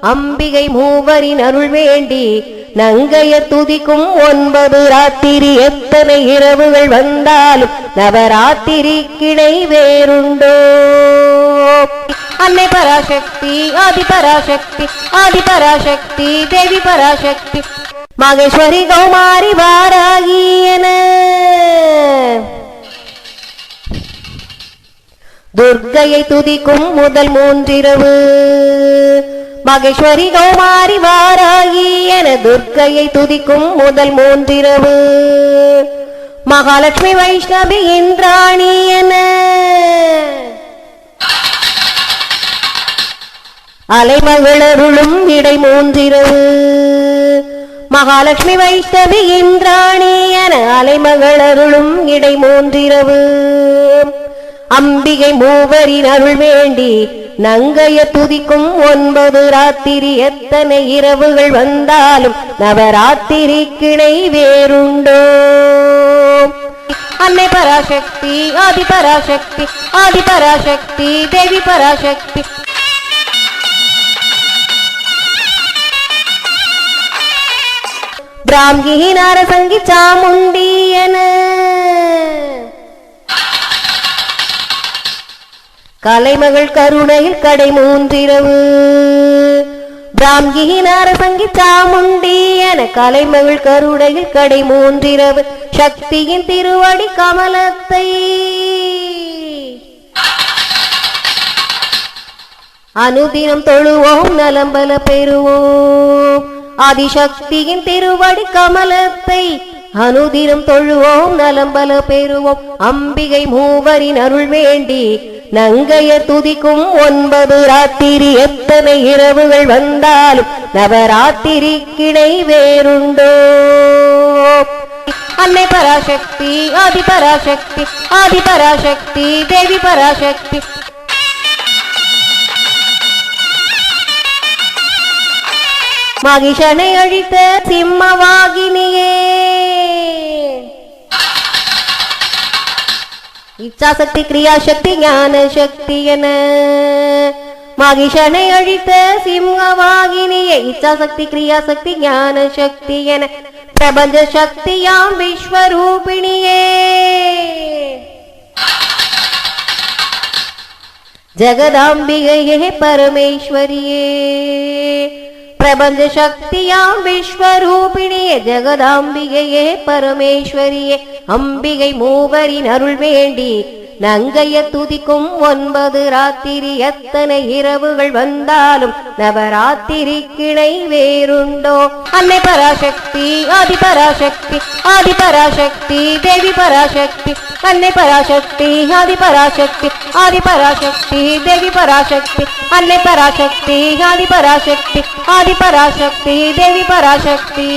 அம்பிகை மூவரின் அருள் வேண்டி நங்கைய துதிக்கும் ஒன்பது ராத்திரி எத்தனை இரவுகள் வந்தாலும் நவராத்திரி கிணை வேறுண்டோ? அன்னை பராசக்தி ஆதி பராசக்தி ஆதி பராசக்தி தேவி பராசக்தி மகேஸ்வரி கௌமாரி வாராகியன துர்க்கையை துதிக்கும் முதல் மூன்றிரவு. மகேஸ்வரி கௌமாரி வாராயி என துர்க்கையை துதிக்கும் முதல் மூன்றிரவு. மகாலட்சுமி வைஷ்ணவி இந்திராணி என. அலைமகளருளும் இடை மூன்றிரவு. மகாலட்சுமி வைஷ்ணவி இந்திராணி என அலைமகளருளும் இடை மூன்றிரவு. அம்பிகை மூவரின் அருள் வேண்டி நங்கைய துதிக்கும் ஒன்பது ராத்திரி எத்தனை இரவுகள் வந்தாலும் நவராத்திரி கிணை வேறுண்டோ? அன்னை பராசக்தி ஆதி பராசக்தி ஆதி பராசக்தி தேவி பராசக்தி. பிராம்கி நாரசங்கி சாமுண்டி என கலைமகள் கருணையில் கடை மூன்றிரவு. பிராம்கியின் அரசங்கி சாமுண்டி என கலைமகள் கருணையில் கடை மூன்றிரவு. சக்தியின் திருவடி கமலத்தை. அனுதினம் தொழுவோம் நலம்பல பெறுவோம். ஆதிசக்தியின் திருவடி கமலத்தை. அனுதினம் தொழுவோம் நலம்பல பெறுவோம். அம்பிகை மூவரின் அருள் வேண்டி நங்கைய துதிக்கும் ஒன்பது ராத்திரி எத்தனை இரவுகள் வந்தாலும் நவராத்திரி கிணை வேறுண்டோ. அன்னை பராசக்தி ஆதி பராசக்தி ஆதி பராசக்தி தேவி பராசக்தி. மகிஷனை அழித்த சிம்மவாகினியே இச்சாசக்தி கிரியாசக்தி ஞான சக்தி என. மகிஷனை அழித்த சிம்மவாகினியே இச்சாசக்தி கிரியாசக்தி ஞான சக்தி என. பிரபஞ்ச சக்தியாம் விஸ்வரூபிணியே. ஜெகதாம்பிகையே பரமேஸ்வரியே. பிரபஞ்ச சக்தியாம் விஸ்வரூபிணியே ஜெகதாம்பிகையே பரமேஸ்வரியே. அம்பிகை மூவரின் அருள் வேண்டி நங்கைய துதிக்கும் ஒன்பது ராத்திரி எத்தனை இரவுகள் வந்தாலும் நவராத்திரி கிணை வேறுண்டோ? அன்னை பராசக்தி ஆதி பராசக்தி ஆதி பராசக்தி தேவி பராசக்தி. அன்னை பராசக்தி ஆதி பராசக்தி ஆதி பராசக்தி தேவி பராசக்தி. அன்னை பராசக்தி ஆதி பராசக்தி ஆதி பராசக்தி தேவி பராசக்தி.